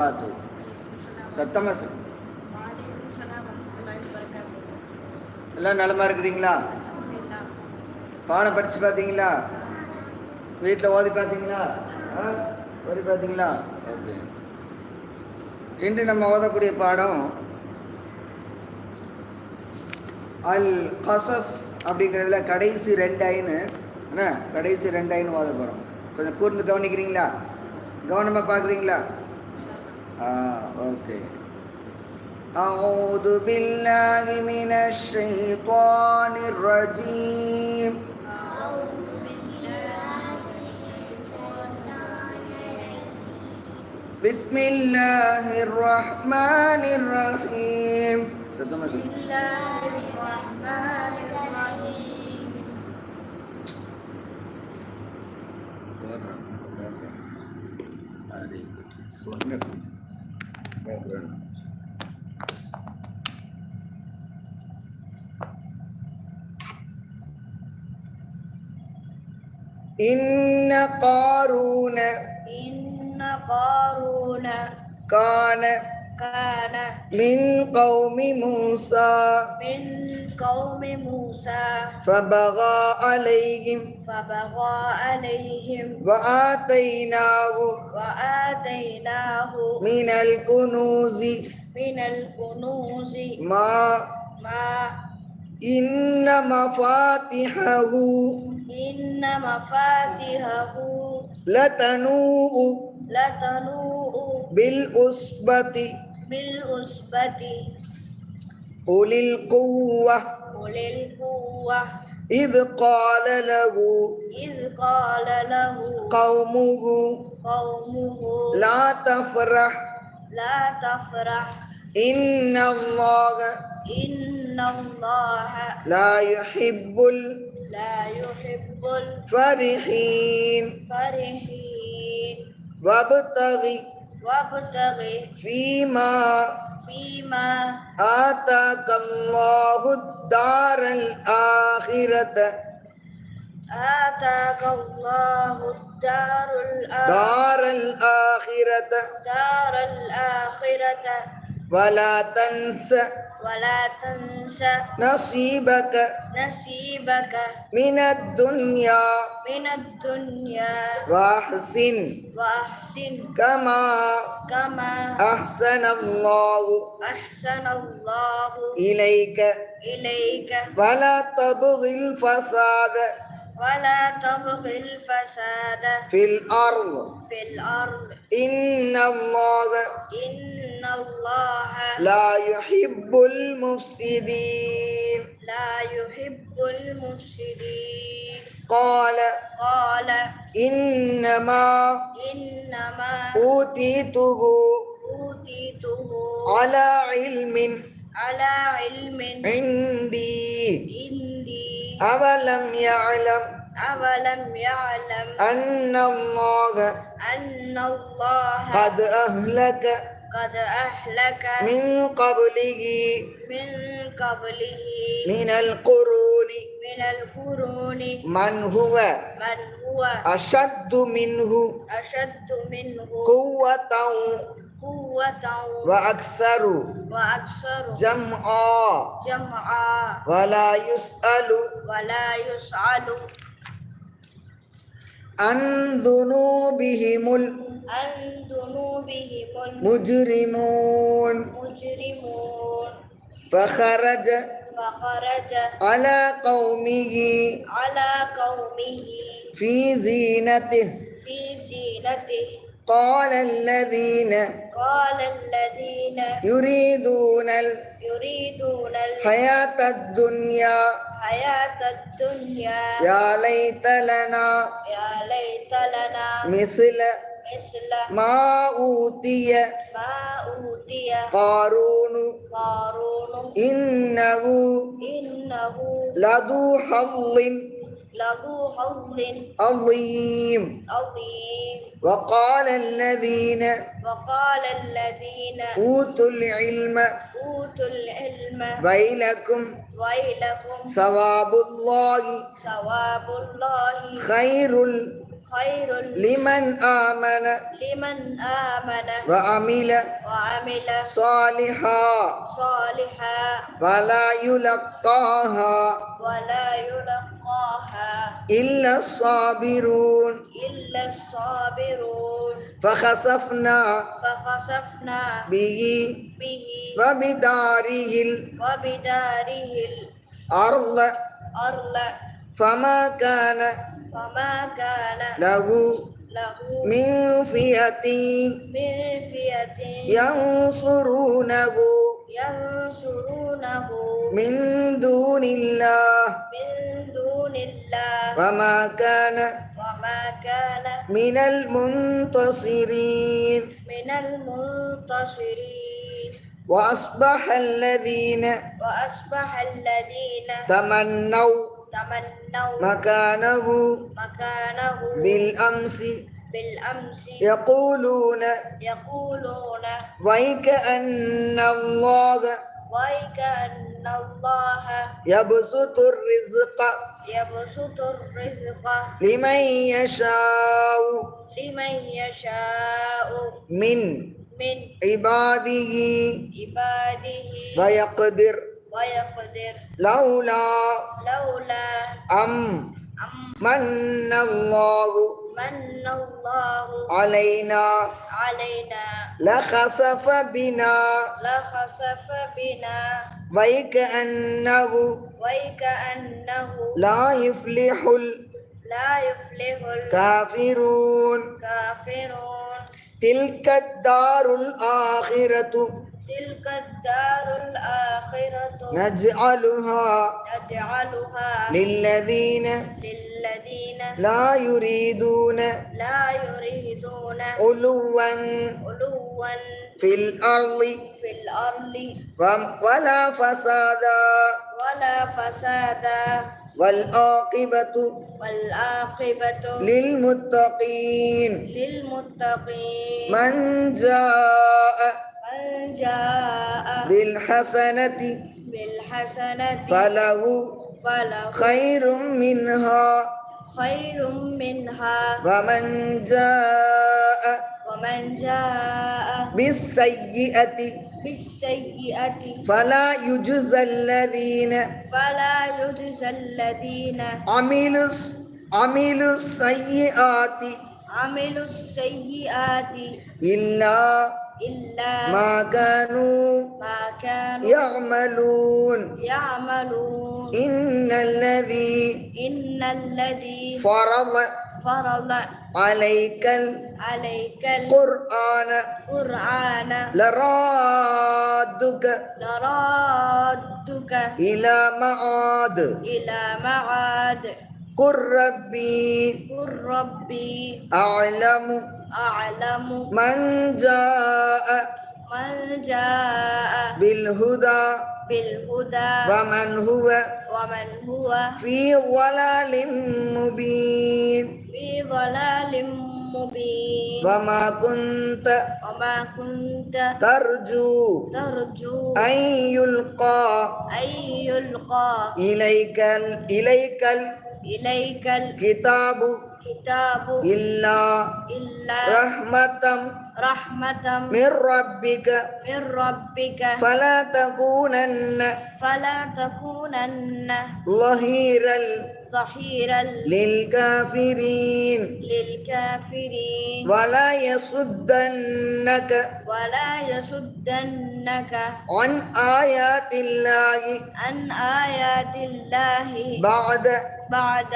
பார்த்து சத்தமாக சொல் எல்லாம் நலமாக இருக்கிறீங்களா? பாடம் படித்து பார்த்தீங்களா? வீட்டில் ஓதி பார்த்தீங்களா? ஆ? ஓதி பார்த்தீங்களா? ஓகே. இன்று நம்ம ஓதக்கூடிய பாடம் அல் கசஸ் அப்படிங்கிறதுல கடைசி ரெண்டு ஐனு என்ன? கடைசி ரெண்டு ஐனு ஓத போகிறோம் கொஞ்சம் கூர்ந்து கவனிக்கிறீங்களா? கவனமாக பார்க்குறீங்களா? آه، أوكي. أعوذ بالله من الشيطان الرجيم. بسم الله الرحمن الرحيم. بسم الله الرحمن الرحيم. الله عليكم إن قارون إن قارون كان كان من قوم موسى من قوم موسى فبغى عليهم فبغى عليهم وآتيناه وآتيناه من الكنوز من الكنوز ما ما إن مفاتحه إن مفاتحه لتنوء لتنوء بالعصبة بالعصبة أولي القوة. أولي القوة. إذ قال له إذ قال له قومه قومه لا تفرح. لا تفرح. إن الله إن الله لا يحب لا يحب الفرحين الفرحين وابتغ وابتغ فيما فيما آتاك الله الدار الآخرة. آتاك الله الدار الآخرة دار الآخرة. دار الآخرة. ولا تنس ولا تنس نصيبك نصيبك من الدنيا من الدنيا وأحسن وأحسن كما كما أحسن الله أحسن الله إليك. إليك. ولا تبغ الفساد ولا تبغ الفساد في الأرض. في الأرض. إن الله إن الله لا يحب المفسدين. لا يحب المفسدين. قال قال إنما إنما أوتيته أوتيته على علم على علم عندي. عندي. أولم يعلم أولم يعلم أن الله أن الله قد أهلك قد أهلك من قبله. من قبله. من القرون. من القرون. من هو؟ من هو؟ أشد منه. أشد منه. قوة. قوة. وأكثر. وأكثر. جمعا. جمعا. ولا يسأل. ولا يسأل. عن ذنوبهم عن ذنوبهم المجرمون. المجرمون فخرج فخرج على قومه. على قومه. في زينته. في زينته. قال الذين قال الذين يريدون يريدون الحياة الدنيا. الحياة الدنيا. يا ليت لنا يا ليت لنا مثل مثل ما أوتي ما أوتي قارون قارون إنه إنه لذو حظ له حظ عظيم عظيم وقال الذين وقال الذين أوتوا العلم أوتوا العلم ويلكم ويلكم ثواب الله ثواب الله خير خير لمن آمن لمن آمن وعمل وعمل صالحا صالحا ولا يلقاها ولا يلقاها إلا الصابرون. إلا الصابرون. فخسفنا فخسفنا به به وبداره وبداره الأرض الأرض فما كان فما كان له له من فئة من فئة ينصرونه ينصرونه من دون الله. من دون الله. وما كان وما كان من المنتصرين. من المنتصرين. وأصبح الذين وأصبح الذين تمنوا تمنوا مكانه مكانه بالأمس بالأمس يقولون يقولون ويكأن الله ويكأن الله يبسط الرزق يبسط الرزق لمن يشاء لمن يشاء من من عباده عباده ويقدر ويقدر لولا لولا أم أم من الله من الله علينا علينا لخسف بنا لخسف بنا ويكأنه ويكأنه لا يفلح لا يفلح الكافرون الكافرون تلك الدار الآخرة. تلك الدار الآخرة. نجعلها نجعلها للذين للذين لا يريدون لا يريدون علوا علوا في الأرض في الأرض. ولا فسادا ولا فسادا. والعاقبة والعاقبة للمتقين. للمتقين. من جاء جاء بالحسنة بالحسنة فله فله خير منها خير منها ومن جاء ومن جاء بالسيئة بالسيئة فلا يجزى الذين فلا يجزى الذين عملوا عملوا السيئات عملوا السيئات إلا إلا ما كانوا ما كانوا يعملون. يعملون. إن الذي إن الذي فرض فرض عليك عليك القرآن القرآن لرادك لرادك إلى معاد إلى معاد قل ربي قل ربي أعلم أعلم من جاء من جاء بالهدى بالهدى ومن هو ومن هو في ضلال مبين في ضلال مبين وما كنت وما كنت ترجو ترجو أن يلقى أن يلقى إليك إليك إليك الكتاب الكتاب إلا إلا رحمة رحمة من ربك. من ربك. فلا تكونن فلا تكونن ظهيرا ظهيرا للكافرين. للكافرين. ولا يصدنك ولا يصدنك عن آيات الله عن آيات الله بعد بعد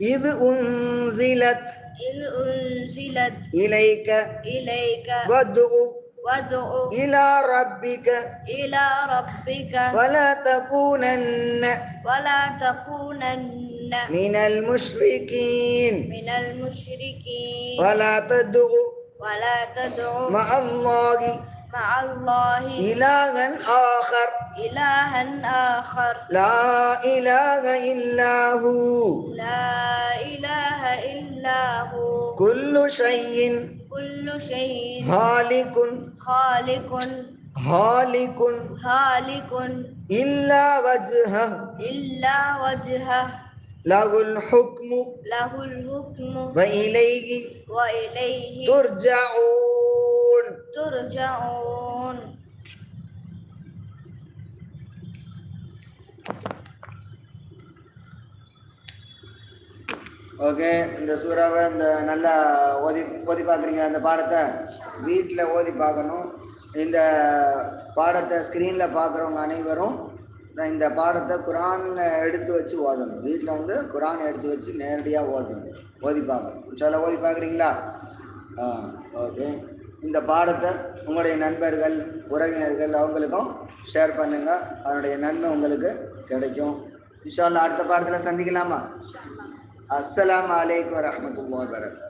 إذ أنزلت إذ أنزلت إليك إليك وادع وادع إلى ربك إلى ربك ولا تكونن ولا تكونن من المشركين من المشركين ولا تدع ولا تدع مع الله الله. إلها آخر. إلها آخر. لا إله إلا هو. لا إله إلا هو. كل شيء كل شيء خالق. خالق. هالك هالك إلا وجهه. إلا وجهه. له الحكم. له الحكم. وإليه وإليه ترجعون ترجعون ஓகே இந்த சூறாவை இந்த நல்லா ஓதி ஓதி பார்க்குறீங்க அந்த பாடத்தை வீட்டில் ஓதி பார்க்கணும் இந்த பாடத்தை ஸ்க்ரீனில் பார்க்குறவங்க அனைவரும் நான் இந்த பாடத்தை குரானில் எடுத்து வச்சு ஓதணும் வீட்டில் வந்து குரான் எடுத்து வச்சு நேரடியாக ஓதணும் ஓதி பார்க்கணும் சில ஓதி பார்க்குறீங்களா ஆ ஓகே இந்த பாடத்தை உங்களுடைய நண்பர்கள் உறவினர்கள் அவங்களுக்கும் ஷேர் பண்ணுங்கள் அதனுடைய நன்மை உங்களுக்கு கிடைக்கும். இன்ஷால்லா அடுத்த பாடத்தில் சந்திக்கலாமா? அஸ்லாம் வலைக்கம் வரஹ்மத்துல்லாஹி வபரகாத்துஹு